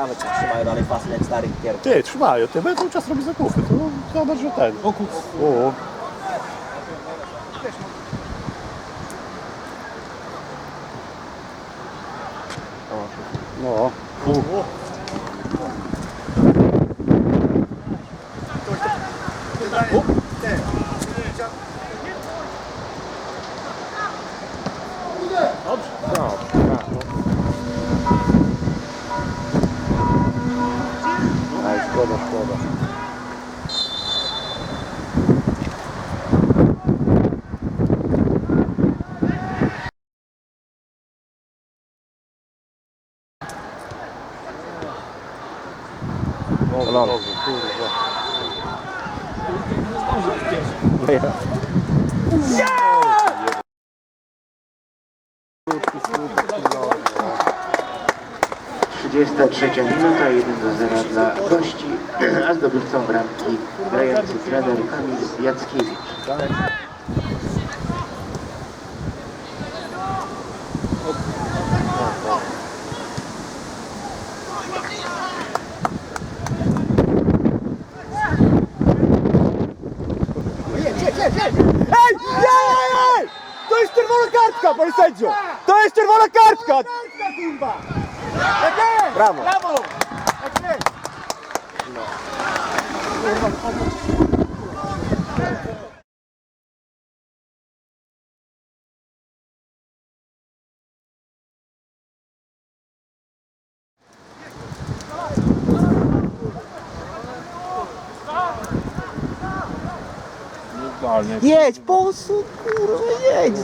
Ciekawe, czy trzymają dalej pasy jak starych kierowców. Ty, trzymają, ty czas robi zakupy, to zobacz, że ten. O O. No. U. Aj, oldu. Ulan. Yeah! 33 minuta, 1 do 0 dla gości, a zdobywcą bramki grający trener Kamil Jackiewicz. Ej! Ej! To jest czerwona kartka, pan sędzio! To jest czerwona kartka! Kartka, kurwa! Brawo! Brawo! Jedź, posu, kurwa, jedź!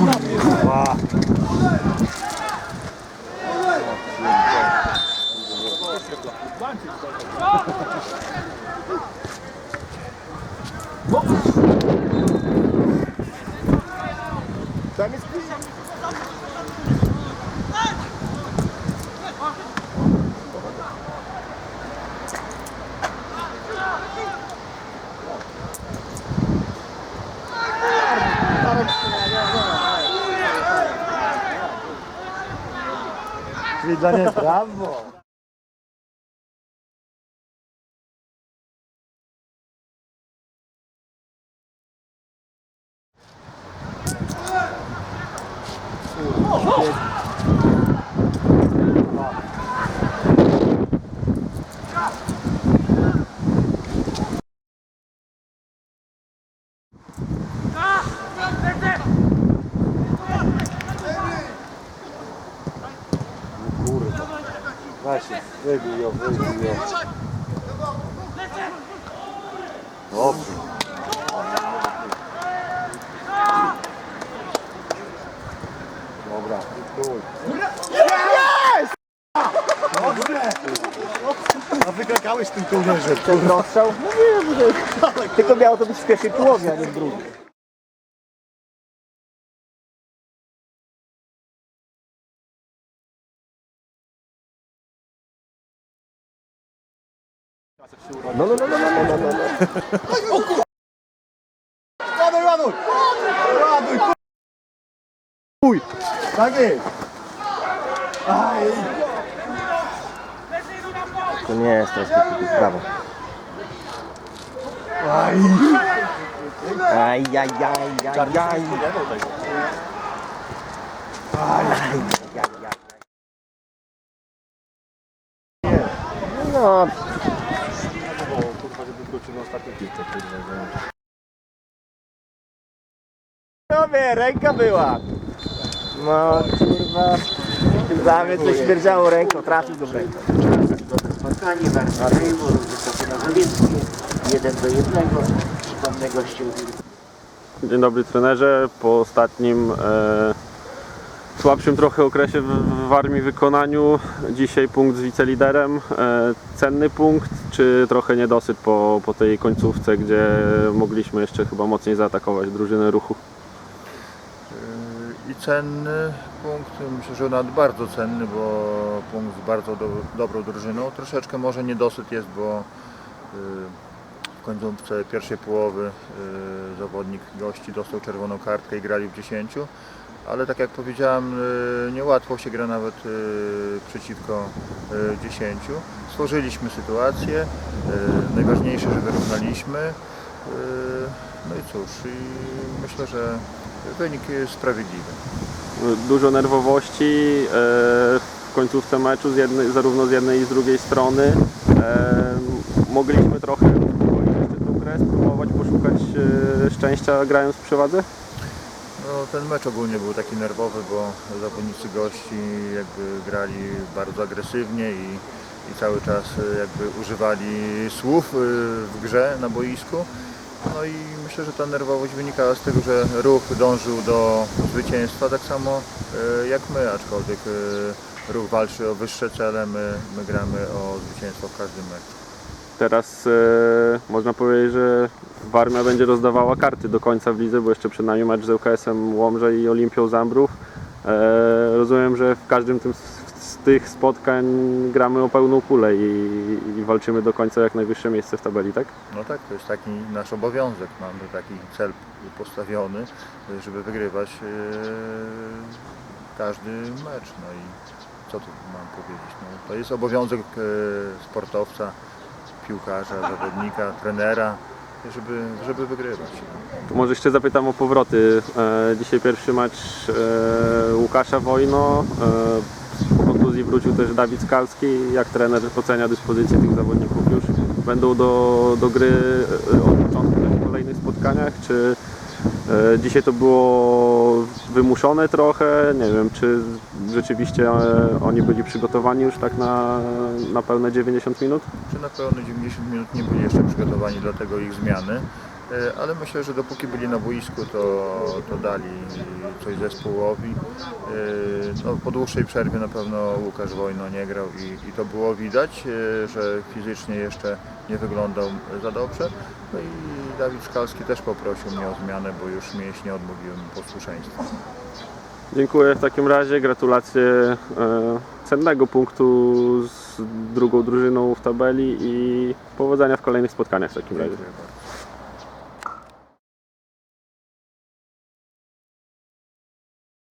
Курва. Czyli dla nie brawo! Kurwa. Właśnie, wybił ją, wybił ją. Dobrze. Dobra, stój. Jest! Dobrze! A wykrakałeś tym kołnierzem. Ten rozstrzał? Mówiłem, że... Tylko miało to być w pierwszej połowie, a nie w drugiej. No, no, no, no, no, no, no, no. Ładuj, ładuj! Ładuj, kur... Chuj! Tak jest! Aj! To nie jest teraz taki brawo. Aj! Aj, aj, aj, aj, aj. Aj, aj, aj. No, piłkę, kurwa. Tobie, ręka była. No, kurwa. Mnie coś śmierdziało ręką, trafił go w rękę. Spotkanie Sejmu, Wysokie Mazowieckie, 1 do 1, przypomnę gościu Dzień dobry trenerze. Po ostatnim e, słabszym trochę okresie w, w armii wykonaniu, dzisiaj punkt z wiceliderem. E, cenny punkt, czy trochę niedosyt po, po tej końcówce, gdzie mogliśmy jeszcze chyba mocniej zaatakować drużynę ruchu? i cenny, punkt myślę, że nawet bardzo cenny, bo punkt z bardzo do, dobrą drużyną. Troszeczkę może niedosyt jest, bo y, w końcówce pierwszej połowy y, zawodnik gości dostał czerwoną kartkę i grali w 10. Ale tak jak powiedziałem, y, niełatwo się gra nawet y, przeciwko y, 10. Stworzyliśmy sytuację, najważniejsze, że wyrównaliśmy. No i cóż, myślę, że wynik jest sprawiedliwy. Dużo nerwowości e, w końcówce meczu, z jednej, zarówno z jednej i z drugiej strony. E, mogliśmy trochę grę, spróbować poszukać e, szczęścia grając w przewadze? No, ten mecz ogólnie był taki nerwowy, bo zawodnicy gości jakby grali bardzo agresywnie i, i cały czas y, jakby używali słów y, w grze na boisku. No i myślę, że ta nerwowość wynikała z tego, że ruch dążył do zwycięstwa tak samo jak my, aczkolwiek ruch walczy o wyższe cele, my, my gramy o zwycięstwo w każdym meczu. Teraz e, można powiedzieć, że Warmia będzie rozdawała karty do końca w lidze, bo jeszcze przed nami mecz z ŁKS-em Łomże i Olimpią Zambrów. E, rozumiem, że w każdym tym, z, tych spotkań gramy o pełną pulę i, i walczymy do końca jak najwyższe miejsce w tabeli, tak? No tak, to jest taki nasz obowiązek. Mamy taki cel postawiony, żeby wygrywać e, każdy mecz. No i co tu mam powiedzieć? No, to jest obowiązek e, sportowca, piłkarza, zawodnika, trenera, żeby, żeby wygrywać. To może jeszcze zapytam o powroty. E, dzisiaj pierwszy mecz e, Łukasza Wojno. E, po kontuzji wrócił też Dawid Skalski. Jak trener ocenia dyspozycję tych zawodników już? Będą do, do gry e, od początku w kolejnych spotkaniach? Czy dzisiaj to było wymuszone trochę? Nie wiem, czy rzeczywiście e, oni byli przygotowani już tak na, na pełne 90 minut? Czy na pełne 90 minut nie byli jeszcze przygotowani do tego ich zmiany, e, ale myślę, że dopóki byli na boisku, to, to dali coś zespołowi. E, No, po dłuższej przerwie na pewno Łukasz Wojno nie grał i, i to było widać, e, że fizycznie jeszcze nie wyglądał za dobrze. No i Dawid Szkalski też poprosił mnie o zmianę, bo już mięśnie odmówiły mu posłuszeństwa. Dziękuję w takim razie, gratulacje e, cennego punktu z drugą drużyną w tabeli i powodzenia w kolejnych spotkaniach w takim razie.